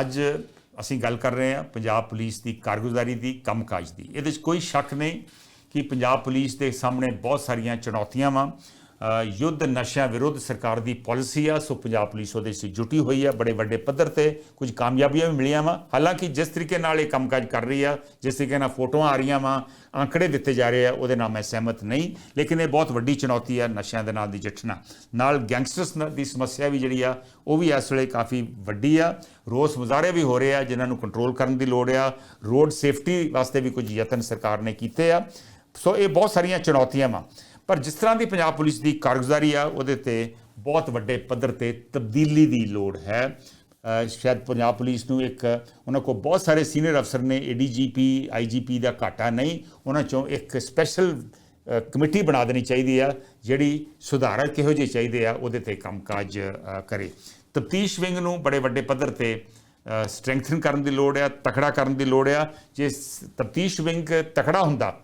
ਅੱਜ ਅਸੀਂ ਗੱਲ ਕਰ ਰਹੇ ਹਾਂ ਪੰਜਾਬ ਪੁਲਿਸ ਦੀ ਕਾਰਗੁਜ਼ਾਰੀ ਦੀ, ਕੰਮਕਾਜ ਦੀ। ਇਹਦੇ 'ਚ ਕੋਈ ਸ਼ੱਕ ਨਹੀਂ ਕਿ ਪੰਜਾਬ ਪੁਲਿਸ ਦੇ ਸਾਹਮਣੇ ਬਹੁਤ ਸਾਰੀਆਂ ਚੁਣੌਤੀਆਂ ਵਾਂ। ਯੁੱਧ ਨਸ਼ਿਆਂ ਵਿਰੁੱਧ ਸਰਕਾਰ ਦੀ ਪਾਲਿਸੀ ਆ, ਸੋ ਪੰਜਾਬ ਪੁਲਿਸ ਉਹਦੇ 'ਚ ਜੁਟੀ ਹੋਈ ਆ, ਬੜੇ ਵੱਡੇ ਪੱਧਰ ਤੇ ਕੁਝ ਕਾਮਯਾਬੀਆਂ ਵੀ ਮਿਲੀਆਂ ਵਾ। ਹਾਲਾਂਕਿ ਜਿਸ ਤਰੀਕੇ ਨਾਲ ਇਹ ਕੰਮਕਾਜ ਕਰ ਰਹੀ ਆ, ਜਿਸ ਤਰੀਕੇ ਨਾਲ ਫੋਟੋਆਂ ਆ ਰਹੀਆਂ ਵਾ ਅੰਕੜੇ ਦਿੱਤੇ ਜਾ ਰਹੇ ਆ, ਉਹਦੇ ਨਾਲ ਮੈਂ ਸਹਿਮਤ ਨਹੀਂ, ਲੇਕਿਨ ਇਹ ਬਹੁਤ ਵੱਡੀ ਚੁਣੌਤੀ ਆ ਨਸ਼ਿਆਂ ਦੇ ਨਾਲ ਦੀ ਜੱਠਣਾ। ਨਾਲ ਗੈਂਗਸਟਰਸ ਦੀ ਸਮੱਸਿਆ ਵੀ ਜਿਹੜੀ ਆ, ਉਹ ਵੀ ਇਸ ਵੇਲੇ ਕਾਫੀ ਵੱਡੀ ਆ। ਰੋਸ ਮੁਜ਼ਾਹਰੇ ਵੀ ਹੋ ਰਹੇ ਆ, ਜਿਨ੍ਹਾਂ ਨੂੰ ਕੰਟਰੋਲ ਕਰਨ ਦੀ ਲੋੜ ਆ। ਰੋਡ ਸੇਫਟੀ ਵਾਸਤੇ ਵੀ ਕੁਝ ਯਤਨ ਸਰਕਾਰ ਨੇ ਕੀਤੇ ਆ। ਸੋ ਇਹ ਬਹੁਤ ਸਾਰੀਆਂ ਚੁਣੌਤੀਆਂ ਵਾ। ਪਰ ਜਿਸ ਤਰ੍ਹਾਂ ਦੀ ਪੰਜਾਬ ਪੁਲਿਸ ਦੀ ਕਾਰਗੁਜ਼ਾਰੀ ਆ ਉਹਦੇ ਤੇ ਬਹੁਤ ਵੱਡੇ ਪੱਧਰ ਤੇ ਤਬਦੀਲੀ ਦੀ ਲੋੜ ਹੈ। ਸ਼ਾਇਦ ਪੰਜਾਬ ਪੁਲਿਸ ਨੂੰ ਇੱਕ ਉਹਨਾਂ ਕੋਲ ਬਹੁਤ ਸਾਰੇ ਸੀਨੀਅਰ ਅਫਸਰ ਨੇ ਏਡੀਜੀਪੀ ਆਈਜੀਪੀ ਦਾ ਘਾਟਾ ਨਹੀਂ ਉਹਨਾਂ ਚੋਂ ਇੱਕ ਸਪੈਸ਼ਲ ਕਮੇਟੀ ਬਣਾ ਦੇਣੀ ਚਾਹੀਦੀ ਆ ਜਿਹੜੀ ਸੁਧਾਰਕ ਕਿਹੋ ਜਿਹੇ ਚਾਹੀਦੇ ਆ ਉਹਦੇ ਤੇ ਕੰਮਕਾਜ ਅ, ਕਰੇ। ਤਫਤੀਸ਼ ਵਿੰਗ ਨੂੰ ਬੜੇ ਵੱਡੇ ਪੱਧਰ ਤੇ ਸਟਰੈਂਥਨ ਕਰਨ ਦੀ ਲੋੜ ਆ ਤਕੜਾ ਕਰਨ ਦੀ ਲੋੜ ਆ। ਜੇ ਤਫਤੀਸ਼ ਵਿੰਗ ਤਕੜਾ ਹੁੰਦਾ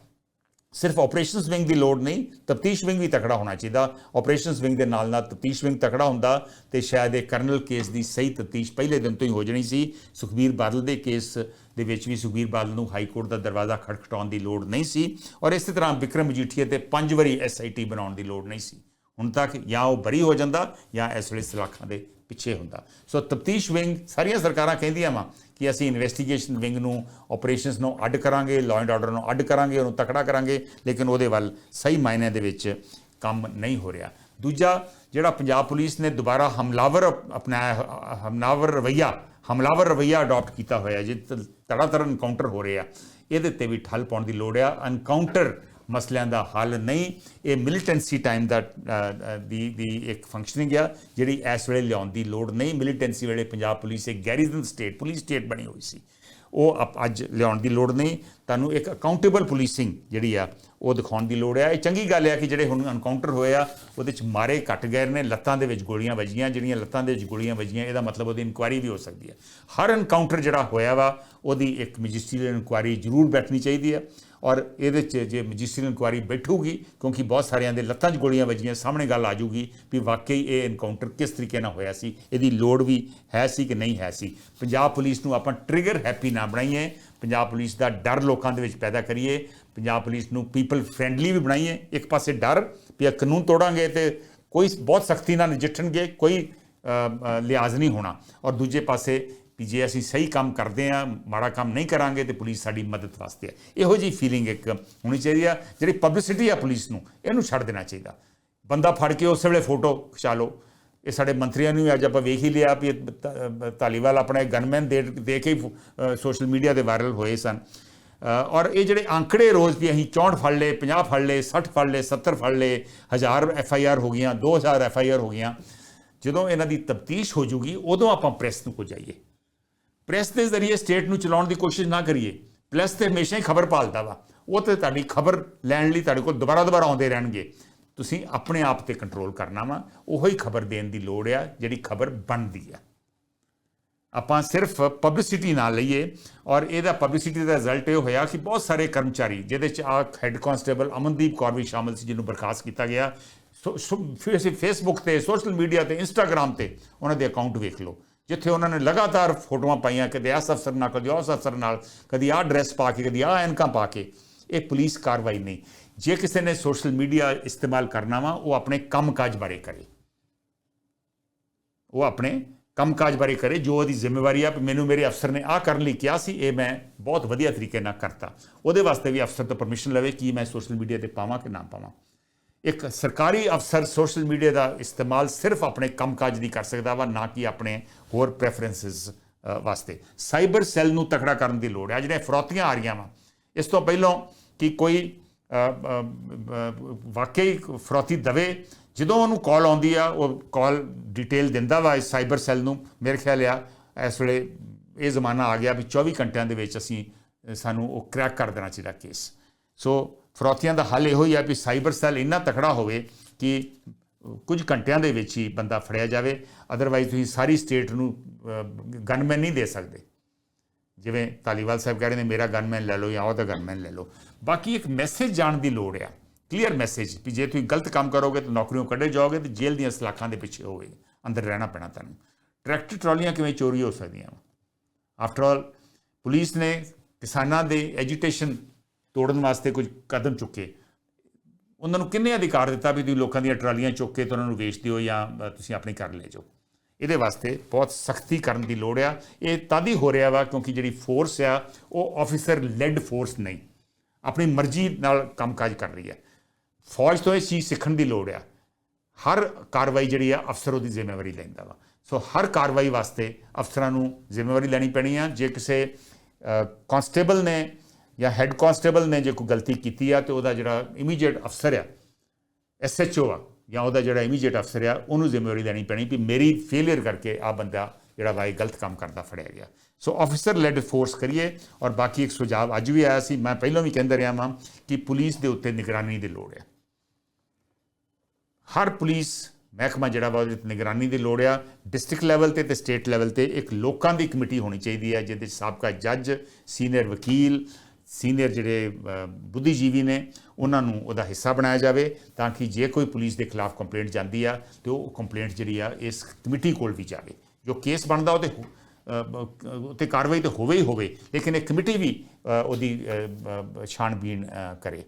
ਸਿਰਫ ਆਪਰੇਸ਼ਨਸ ਵਿੰਗ ਦੀ ਲੋੜ ਨਹੀਂ, ਤਫਤੀਸ਼ ਵਿੰਗ ਵੀ ਤਕੜਾ ਹੋਣਾ ਚਾਹੀਦਾ। ਆਪਰੇਸ਼ਨਸ ਵਿੰਗ ਦੇ ਨਾਲ ਨਾਲ ਤਫਤੀਸ਼ ਵਿੰਗ ਤਕੜਾ ਹੁੰਦਾ ਤੇ ਸ਼ਾਇਦ ਇਹ ਕਰਨਲ ਕੇਸ ਦੀ ਸਹੀ ਤਫਤੀਸ਼ ਪਹਿਲੇ ਦਿਨ ਤੋਂ ਹੀ ਹੋ ਜਾਣੀ ਸੀ। ਸੁਖਬੀਰ ਬਾਦਲ ਦੇ ਕੇਸ ਦੇ ਵਿੱਚ ਵੀ ਸੁਖਬੀਰ ਬਾਦਲ ਨੂੰ ਹਾਈ ਕੋਰਟ ਦਾ ਦਰਵਾਜ਼ਾ ਖੜਖਟਾਉਣ ਦੀ ਲੋੜ ਨਹੀਂ ਸੀ ਔਰ ਇਸੇ ਤਰ੍ਹਾਂ ਵਿਕਰਮ ਮਜੀਠੀਆ ਤੇ ਪੰਜ ਵਾਰੀ ਐਸਆਈਟੀ ਬਣਾਉਣ ਦੀ ਲੋੜ ਨਹੀਂ ਸੀ। ਹੁਣ ਤੱਕ ਜਾਂ ਉਹ ਬਰੀ ਹੋ ਜਾਂਦਾ ਜਾਂ ਇਸ ਵੇਲੇ ਸਲਾਖਾਂ ਦੇ ਪਿੱਛੇ ਹੁੰਦਾ। ਸੋ ਤਫਤੀਸ਼ ਵਿੰਗ ਸਾਰੀਆਂ ਸਰਕਾਰਾਂ ਕਹਿੰਦੀਆਂ ਵਾ ਕਿ ਅਸੀਂ ਇਨਵੈਸਟੀਗੇਸ਼ਨ ਵਿੰਗ ਨੂੰ ਆਪਰੇਸ਼ਨਸ ਨੂੰ ਅੱਡ ਕਰਾਂਗੇ ਲਾਅ ਐਂਡ ਆਰਡਰ ਨੂੰ ਅੱਡ ਕਰਾਂਗੇ, ਉਹਨੂੰ ਤਕੜਾ ਕਰਾਂਗੇ, ਲੇਕਿਨ ਉਹਦੇ ਵੱਲ ਸਹੀ ਮਾਇਨੇ ਦੇ ਵਿੱਚ ਕੰਮ ਨਹੀਂ ਹੋ ਰਿਹਾ। ਦੂਜਾ, ਜਿਹੜਾ ਪੰਜਾਬ ਪੁਲਿਸ ਨੇ ਦੁਬਾਰਾ ਹਮਲਾਵਰ ਅਪਣਾਇਆ ਹਮਲਾਵਰ ਰਵਈਆ ਹਮਲਾਵਰ ਰਵਈਆ ਅਡਾਪਟ ਕੀਤਾ ਹੋਇਆ ਜੇ ਤੜਾ ਤੜਾਤੜ ਐਨਕਾਊਂਟਰ ਹੋ ਰਿਹਾ ਇਹਦੇ ਤੇ ਵੀ ਠੱਲ ਪਾਉਣ ਦੀ ਲੋੜ ਆ। ਐਨਕਾਊਂਟਰ ਮਸਲਿਆਂ ਦਾ ਹੱਲ ਨਹੀਂ, ਇਹ ਮਿਲੀਟੈਂਸੀ ਟਾਈਮ ਦਾ ਦੀ ਦੀ ਇੱਕ ਫੰਕਸ਼ਨਿੰਗ ਆ, ਜਿਹੜੀ ਇਸ ਵੇਲੇ ਲਿਆਉਣ ਦੀ ਲੋੜ ਨਹੀਂ। ਮਿਲੀਟੈਂਸੀ ਵੇਲੇ ਪੰਜਾਬ ਪੁਲਿਸ ਇੱਕ ਗੈਰੀਜ਼ਨ ਸਟੇਟ ਪੁਲਿਸ ਸਟੇਟ ਬਣੀ ਹੋਈ ਸੀ। ਉਹ ਅਪ- ਅੱਜ ਲਿਆਉਣ ਦੀ ਲੋੜ ਨਹੀਂ। ਤੁਹਾਨੂੰ ਇੱਕ ਅਕਾਊਂਟੇਬਲ ਪੁਲਿਸਿੰਗ ਜਿਹੜੀ ਆ, ਉਹ ਦਿਖਾਉਣ ਦੀ ਲੋੜ ਆ। ਇਹ ਚੰਗੀ ਗੱਲ ਆ ਕਿ ਜਿਹੜੇ ਹੁਣ ਐਨਕਾਊਂਟਰ ਹੋਏ ਆ, ਉਹਦੇ ਚ ਮਾਰੇ ਘਟ ਗਏ ਨੇ, ਲੱਤਾਂ ਦੇ ਵਿੱਚ ਗੋਲੀਆਂ ਵੱਜੀਆਂ, ਜਿਹੜੀਆਂ ਲੱਤਾਂ ਦੇ ਵਿੱਚ ਗੋਲੀਆਂ ਵੱਜੀਆਂ, ਇਹਦਾ ਮਤਲਬ ਉਹਦੀ ਇਨਕੁਆਇਰੀ ਵੀ ਹੋ ਸਕਦੀ ਹੈ ਹਰ ਐਨਕਾਊਂਟਰ ਜਿਹੜਾ ਹੋਇਆ ਵਾ, ਉਹਦੀ ਇੱਕ ਮੈਜਿਸਟਰੀਅਲ ਇਨਕੁਆਇਰੀ ਜ਼ਰੂਰ ਬੈਠਣੀ ਚਾਹੀਦੀ ਹੈ ਔਰ ਇਹਦੇ 'ਚ ਜੇ ਮੈਜਿਸਟਰੀਅਲ ਇਨਕੁਆਇਰੀ ਬੈਠੂਗੀ, ਕਿਉਂਕਿ ਬਹੁਤ ਸਾਰਿਆਂ ਦੇ ਲੱਤਾਂ 'ਚ ਗੋਲੀਆਂ ਵੱਜੀਆਂ, ਸਾਹਮਣੇ ਗੱਲ ਆ ਜੂਗੀ ਵੀ ਵਾਕਈ ਇਹ ਐਨਕਾਊਂਟਰ ਕਿਸ ਤਰੀਕੇ ਨਾਲ ਹੋਇਆ ਸੀ, ਇਹਦੀ ਲੋੜ ਵੀ ਹੈ ਸੀ ਕਿ ਨਹੀਂ ਹੈ ਸੀ। ਪੰਜਾਬ ਪੁਲਿਸ ਨੂੰ ਆਪਾਂ ਟ੍ਰਿਗਰ ਹੈਪੀ ਨਾ ਬਣਾਈਏ ਪੰਜਾਬ ਪੁਲਿਸ ਦਾ ਡਰ ਲੋਕਾਂ ਦੇ ਵਿੱਚ ਪੈਦਾ ਕਰੀਏ। ਪੰਜਾਬ ਪੁਲਿਸ ਨੂੰ ਪੀਪਲ ਫ੍ਰੈਂਡਲੀ ਵੀ ਬਣਾਈਏ। ਇੱਕ ਪਾਸੇ ਡਰ ਵੀ ਇਹ ਕਾਨੂੰਨ ਤੋੜਾਂਗੇ ਤੇ ਕੋਈ ਬਹੁਤ ਸਖਤੀ ਨਾਲ ਨਜਿੱਠਣਗੇ ਕੋਈ ਅ, ਲਿਹਾਜ਼ ਨਹੀਂ ਹੋਣਾ। ਔਰ ਦੂਜੇ ਪਾਸੇ ਵੀ ਜੇ ਅਸੀਂ ਸਹੀ ਕੰਮ ਕਰਦੇ ਆ ਮਾੜਾ ਕੰਮ ਨਹੀਂ ਕਰਾਂਗੇ ਤੇ ਪੁਲਿਸ ਸਾਡੀ ਮਦਦ ਵਾਸਤੇ ਆ ਇਹੋ ਜੀ ਫੀਲਿੰਗ ਇੱਕ ਹੋਣੀ ਚਾਹੀਦੀ ਆ। ਜਿਹੜੀ ਪਬਲਿਸਿਟੀ ਆ ਪੁਲਿਸ ਨੂੰ ਇਹਨੂੰ ਛੱਡ ਦੇਣਾ ਚਾਹੀਦਾ। ਬੰਦਾ ਫੜ ਕੇ ਉਸੇ ਵੇਲੇ ਫੋਟੋ ਖਿਚਾ ਲਓ। ਇਹ ਸਾਡੇ ਮੰਤਰੀਆਂ ਨੂੰ ਵੀ ਅੱਜ ਆਪਾਂ ਵੇਖ ਹੀ ਲਿਆ ਵੀ ਇਹ ਧ- ਧਾਲੀਵਾਲ ਆਪਣੇ ਗਨਮੈਨ ਦੇ ਦੇ ਕੇ ਸੋਸ਼ਲ ਮੀਡੀਆ ਤੇ ਵਾਇਰਲ ਹੋਏ ਸਨ। ਔਰ ਇਹ ਜਿਹੜੇ ਅੰਕੜੇ ਰੋਜ਼ ਵੀ ਅਸੀਂ 64 ਫੜ ਲਏ 50 ਫੜ ਲਏ 60 ਫੜ ਲਏ 70 ਫੜ ਲਏ 1000 ਐਫ ਆਈ ਆਰ ਹੋ ਗਈਆਂ 2000 ਐਫ ਆਈ ਆਰ ਹੋ ਗਈਆਂ, ਜਦੋਂ ਇਹਨਾਂ ਦੀ ਤਫਤੀਸ਼ ਹੋ ਜੂਗੀ, ਉਦੋਂ ਆਪਾਂ ਪ੍ਰੈਸ ਨੂੰ ਕੋ ਜਾਈਏ ਪ੍ਰੈਸ ਦੇ ਜ਼ਰੀਏ ਸਟੇਟ ਨੂੰ ਚਲਾਉਣ ਦੀ ਕੋਸ਼ਿਸ਼ ਨਾ ਕਰੀਏ। ਪ੍ਰੈਸ ਤੇ ਹਮੇਸ਼ਾ ਹੀ ਖਬਰ ਪਾਲਦਾ ਵਾ। ਉਹ ਤੇ ਤੁਹਾਡੀ ਖਬਰ ਲੈਣ ਲਈ ਤੁਹਾਡੇ ਕੋਲ ਦੁਬਾਰਾ ਦੁਬਾਰਾ ਆਉਂਦੇ ਰਹਿਣਗੇ। ਤੁਸੀਂ ਆਪਣੇ ਆਪ ਤੇ ਕੰਟਰੋਲ ਕਰਨਾ ਵਾ, ਉਹੋ ਹੀ ਖਬਰ ਦੇਣ ਦੀ ਲੋੜ ਆ, ਜਿਹੜੀ ਖਬਰ ਬਣਦੀ ਆ। ਆਪਾਂ ਸਿਰਫ ਪਬਲਿਸਿਟੀ ਨਾ ਲਈਏ, ਔਰ ਇਹਦਾ ਪਬਲਿਸਿਟੀ ਦਾ ਰਿਜ਼ਲਟ ਇਹ ਹੋਇਆ ਕਿ ਬਹੁਤ ਸਾਰੇ ਕਰਮਚਾਰੀ, ਜਿਹਦੇ ਚ ਆ ਹੈੱਡ ਕਾਂਸਟੇਬਲ ਅਮਨਦੀਪ ਕੌਰ ਵੀ ਸ਼ਾਮਲ ਸੀ, ਜਿਹਨੂੰ ਬਰਖਾਸਤ ਕੀਤਾ ਗਿਆ। ਸੋ- ਸੋ- ਫਿਰ ਅਸੀਂ ਫੇਸਬੁੱਕ ਤੇ ਸੋਸ਼ਲ ਮੀਡੀਆ ਤੇ ਇੰਸਟਾਗ੍ਰam ਤੇ ਉਹਨਾਂ ਦੇ ਅਕਾਊਂਟ ਵੇਖ ਲਓ, ਜਿੱਥੇ ਉਹਨਾਂ ਨੇ ਲਗਾਤਾਰ ਫੋਟੋਆਂ ਪਾਈਆਂ, ਕਦੇ ਇਸ ਅਫਸਰ ਨਾਲ, ਕਦੇ ਉਸ ਅਫਸਰ ਨਾਲ, ਕਦੀ ਆਹ ਡਰੈਸ ਪਾ ਕੇ, ਕਦੀ ਆਹ ਐਨਕਾਂ ਪਾ ਕੇ, ਇਹ ਪੁਲਿਸ ਕਾਰਵਾਈ ਨਹੀਂ। ਜੇ ਕਿਸੇ ਨੇ ਸੋਸ਼ਲ ਮੀਡੀਆ ਇਸਤੇਮਾਲ ਕਰਨਾ ਵਾ, ਉਹ ਆਪਣੇ ਕੰਮਕਾਜ ਬਾਰੇ ਕਰੇ। ਉਹ ਆਪਣੇ ਕੰਮਕਾਜ ਬਾਰੇ ਕਰੇ, ਜੋ ਉਹਦੀ ਜ਼ਿੰਮੇਵਾਰੀ ਆ ਮੈਨੂੰ ਮੇਰੇ ਅਫਸਰ ਨੇ ਆਹ ਕਰਨ ਲਈ ਕਿਹਾ ਸੀ, ਇਹ ਮੈਂ ਬਹੁਤ ਵਧੀਆ ਤਰੀਕੇ ਨਾਲ ਕਰਤਾ। ਉਹਦੇ ਵਾਸਤੇ ਵੀ ਅਫਸਰ ਤੋਂ ਪਰਮਿਸ਼ਨ ਲਵੇ ਕਿ ਮੈਂ ਸੋਸ਼ਲ ਮੀਡੀਆ ਤੇ ਪਾਵਾਂ ਕਿ ਨਾ ਪਾਵਾਂ। ਇੱਕ ਸਰਕਾਰੀ ਅਫਸਰ ਸੋਸ਼ਲ ਮੀਡੀਆ ਦਾ ਇਸਤੇਮਾਲ ਸਿਰਫ ਆਪਣੇ ਕੰਮਕਾਜ ਦੀ ਕਰ ਸਕਦਾ ਵਾ, ਨਾ ਕਿ ਆਪਣੇ ਹੋਰ ਪ੍ਰੈਫਰੈਂਸਸ ਵਾਸਤੇ। ਸਾਈਬਰ ਸੈੱਲ ਨੂੰ ਤਕੜਾ ਕਰਨ ਦੀ ਲੋੜ ਹੈ। ਜਿਹੜੇ ਫਰੋਤੀਆਂ ਆ ਰਹੀਆਂ ਵਾ, ਇਸ ਤੋਂ ਪਹਿਲਾਂ ਕਿ ਕੋਈ ਵਾਕਈ ਫਰੋਤੀ ਦਵੇ। ਜਦੋਂ ਉਹਨੂੰ ਕਾਲ ਆਉਂਦੀ ਆ, ਉਹ ਕਾਲ ਡਿਟੇਲ ਦਿੰਦਾ ਵਾ ਇਸ ਸਾਈਬਰ ਸੈੱਲ ਨੂੰ, ਮੇਰੇ ਖਿਆਲ ਆ, ਇਸ ਵੇਲੇ ਇਹ ਜ਼ਮਾਨਾ ਆ ਗਿਆ ਵੀ 24 ਘੰਟਿਆਂ ਦੇ ਵਿੱਚ ਅਸੀਂ ਸਾਨੂੰ ਉਹ ਕ੍ਰੈਕ ਕਰ ਦੇਣਾ ਚਾਹੀਦਾ ਕੇਸ ਸੋ ਫਰੋਤੀਆਂ ਦਾ ਹੱਲ ਇਹੋ ਹੀ ਆ ਵੀ ਸਾਈਬਰ ਸੈੱਲ ਇੰਨਾ ਤਕੜਾ ਹੋਵੇ ਕਿ ਕੁਝ ਘੰਟਿਆਂ ਦੇ ਵਿੱਚ ਹੀ ਬੰਦਾ ਫੜਿਆ ਜਾਵੇ ਅਦਰਵਾਈਜ਼ ਤੁਸੀਂ ਸਾਰੀ ਸਟੇਟ ਨੂੰ ਗਨਮੈਨ ਨਹੀਂ ਦੇ ਸਕਦੇ। ਜਿਵੇਂ ਧਾਲੀਵਾਲ ਸਾਹਿਬ ਕਹਿ ਰਹੇ ਨੇ, ਮੇਰਾ ਗਨਮੈਨ ਲੈ ਲਓ ਜਾਂ ਉਹਦਾ ਗਨਮੈਨ ਲੈ ਲਓ। ਬਾਕੀ ਇੱਕ ਮੈਸੇਜ ਜਾਣ ਦੀ ਲੋੜ ਆ। ਕਲੀਅਰ ਮੈਸੇਜ ਵੀ ਜੇ ਤੁਸੀਂ ਗਲਤ ਕੰਮ ਕਰੋਗੇ ਤਾਂ ਨੌਕਰੀਆਂ ਕੱਢੇ ਜਾਓਗੇ ਤੇ ਜੇਲ੍ਹ ਦੀਆਂ ਸਲਾਖਾਂ ਦੇ ਪਿੱਛੇ ਹੋਵੇ। ਅੰਦਰ ਰਹਿਣਾ ਪੈਣਾ ਤੁਹਾਨੂੰ। ਟਰੈਕਟਰ ਟਰਾਲੀਆਂ ਕਿਵੇਂ ਚੋਰੀ ਹੋ ਸਕਦੀਆਂ ਆਫਟਰ ਆਲ ਪੁਲਿਸ ਨੇ ਕਿਸਾਨਾਂ ਦੇ ਐਜੀਟੇਸ਼ਨ ਤੋੜਨ ਵਾਸਤੇ ਕੁਝ ਕਦਮ ਚੁੱਕੇ। ਉਹਨਾਂ ਨੂੰ ਕਿੰਨੇ ਅਧਿਕਾਰ ਦਿੱਤਾ ਵੀ ਤੁਸੀਂ ਲੋਕਾਂ ਦੀਆਂ ਟਰਾਲੀਆਂ ਚੁੱਕ ਕੇ ਤੇ ਉਹਨਾਂ ਨੂੰ ਵੇਚ ਦਿਓ ਜਾਂ ਤੁਸੀਂ ਆਪਣੇ ਘਰ ਲੈ ਜਾਓ? ਇਹਦੇ ਵਾਸਤੇ ਬਹੁਤ ਸਖਤੀ ਕਰਨ ਦੀ ਲੋੜ ਆ। ਇਹ ਤਦ ਹੀ ਹੋ ਰਿਹਾ ਵਾ ਕਿਉਂਕਿ ਜਿਹੜੀ ਫੋਰਸ ਆ, ਉਹ ਆਫੀਸਰ ਲੈਡ ਫੋਰਸ ਨਹੀਂ। ਆਪਣੀ ਮਰਜ਼ੀ ਨਾਲ ਕੰਮਕਾਜ ਕਰ ਰਹੀ ਹੈ ਫੌਜ ਤੋਂ ਇਹ ਚੀਜ਼ ਸਿੱਖਣ ਦੀ ਲੋੜ ਆ। ਹਰ ਕਾਰਵਾਈ ਜਿਹੜੀ ਆ, ਅਫਸਰ ਉਹਦੀ ਜ਼ਿੰਮੇਵਾਰੀ ਲੈਂਦਾ ਵਾ। ਸੋ ਹਰ ਕਾਰਵਾਈ ਵਾਸਤੇ ਅਫਸਰਾਂ ਨੂੰ ਜ਼ਿੰਮੇਵਾਰੀ ਲੈਣੀ ਪੈਣੀ ਆ। ਜੇ ਕਿਸੇ ਕਾਂਸਟੇਬਲ ਨੇ ਜਾਂ ਹੈੱਡ ਕਾਂਸਟੇਬਲ ਨੇ ਜੇ ਕੋਈ ਗਲਤੀ ਕੀਤੀ ਆ, ਤੇ ਉਹਦਾ ਜਿਹੜਾ ਇਮੀਡੀਏਟ ਅਫਸਰ ਆ ਐਸਐਚਓ ਆ ਜਾਂ ਉਹਦਾ ਜਿਹੜਾ ਇਮੀਡੀਏਟ ਅਫਸਰ ਆ, ਉਹਨੂੰ ਜ਼ਿੰਮੇਵਾਰੀ ਲੈਣੀ ਪੈਣੀ ਵੀ ਮੇਰੀ ਫੇਲਿਅਰ ਕਰਕੇ ਆ ਬੰਦਾ ਜਿਹੜਾ ਵਾ ਇਹ ਗਲਤ ਕੰਮ ਕਰਦਾ ਫੜਿਆ ਗਿਆ। ਸੋ ਆਫੀਸਰ ਲੈਡ ਫੋਰਸ ਕਰੀਏ ਔਰ ਬਾਕੀ ਇੱਕ ਸੁਝਾਅ ਅੱਜ ਵੀ ਆਇਆ ਸੀ, ਮੈਂ ਪਹਿਲਾਂ ਵੀ ਕਹਿੰਦਾ ਰਿਹਾ ਹਾਂ ਕਿ ਪੁਲਿਸ ਦੇ ਉੱਤੇ ਨਿਗਰਾਨੀ ਦੀ ਲੋੜ ਹੈ ਹਰ ਪੁਲਿਸ, ਮਹਿਕਮਾ ਜਿਹੜਾ ਵਾ ਉਹਦੇ ਤੇ ਨਿਗਰਾਨੀ ਦੀ ਲੋੜ ਆ। ਡਿਸਟ੍ਰਿਕਟ ਲੈਵਲ ਤੇ ਤੇ ਸਟੇਟ ਲੈਵਲ ਤੇ ਇੱਕ ਲੋਕਾਂ ਦੀ ਕਮੇਟੀ ਹੋਣੀ ਚਾਹੀਦੀ ਹੈ ਜਿਹਦੇ 'ਚ ਸਾਬਕਾ ਜੱਜ ਸੀਨੀਅਰ ਵਕੀਲ ਸੀਨੀਅਰ ਜਿਹੜੇ ਬੁੱਧੀਜੀਵੀ ਨੇ ਉਹਨਾਂ ਨੂੰ ਉਹਦਾ ਹਿੱਸਾ ਬਣਾਇਆ ਜਾਵੇ ਤਾਂ ਕਿ ਜੇ ਕੋਈ ਪੁਲਿਸ ਦੇ ਖਿਲਾਫ ਕੰਪਲੇਂਟ ਜਾਂਦੀ ਆ ਤੇ ਉਹ ਕੰਪਲੇਂਟ ਜਿਹੜੀ ਆ ਇਸ ਕਮੇਟੀ ਕੋਲ ਵੀ ਜਾਵੇ। ਜੋ ਕੇਸ ਬਣਦਾ ਉਹਦੇ ਹੋ- ਅ, ਉੱਤੇ ਕਾਰਵਾਈ ਤਾਂ ਹੋਵੇ ਹੀ ਹੋਵੇ ਲੇਕਿਨ ਇਹ ਕਮੇਟੀ ਵੀ ਉਹਦੀ ਛਾਣਬੀਣ ਕਰੇ।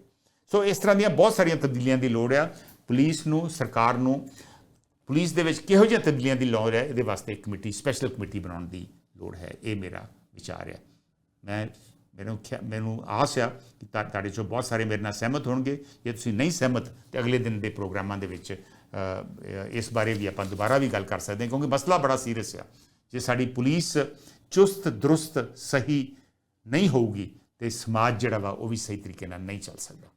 ਸੋ ਇਸ ਤਰ੍ਹਾਂ ਦੀਆਂ ਬਹੁਤ ਸਾਰੀਆਂ ਤਬਦੀਲੀਆਂ ਦੀ ਲੋੜ ਆ। ਪੁਲਿਸ ਨੂੰ ਸਰਕਾਰ ਨੂੰ ਪੁਲਿਸ ਦੇ ਵਿੱਚ ਕਿਹੋ ਜਿਹੀਆਂ ਤਬਦੀਲੀਆਂ ਦੀ ਲੋੜ ਹੈ ਇਹਦੇ ਵਾਸਤੇ ਇੱਕ ਕਮੇਟੀ ਸਪੈਸ਼ਲ ਕਮੇਟੀ ਬਣਾਉਣ ਦੀ ਲੋੜ ਹੈ। ਇਹ ਮੇਰਾ ਵਿਚਾਰ ਹੈ ਮੈਂ ਮੈਨੂੰ ਖਿਆ- ਮੈਨੂੰ ਆਸ ਆ ਕਿ ਤੁਹਾ- ਤੁਹਾਡੇ ਚੋਂ ਬਹੁਤ ਸਾਰੇ ਮੇਰੇ ਨਾਲ ਸਹਿਮਤ ਹੋਣਗੇ। ਜੇ ਤੁਸੀਂ ਨਹੀਂ ਸਹਿਮਤ, ਤੇ ਅਗਲੇ ਦਿਨ ਦੇ ਪ੍ਰੋਗਰਾਮਾਂ ਦੇ ਵਿੱਚ ਇਸ ਬਾਰੇ ਵੀ ਆਪਾਂ ਦੁਬਾਰਾ ਵੀ ਗੱਲ ਕਰ ਸਕਦੇ ਹਾਂ, ਕਿਉਂਕਿ ਮਸਲਾ ਬੜਾ ਸੀਰੀਅਸ ਆ। ਜੇ ਸਾਡੀ ਪੁਲਿਸ ਚੁਸਤ, ਦਰੁਸਤ, ਸਹੀ ਨਹੀਂ ਹੋਊਗੀ, ਤੇ ਸਮਾਜ ਜਿਹੜਾ ਵਾ ਉਹ ਵੀ ਸਹੀ ਤਰੀਕੇ ਨਾਲ ਨਹੀਂ ਚੱਲ ਸਕਦਾ।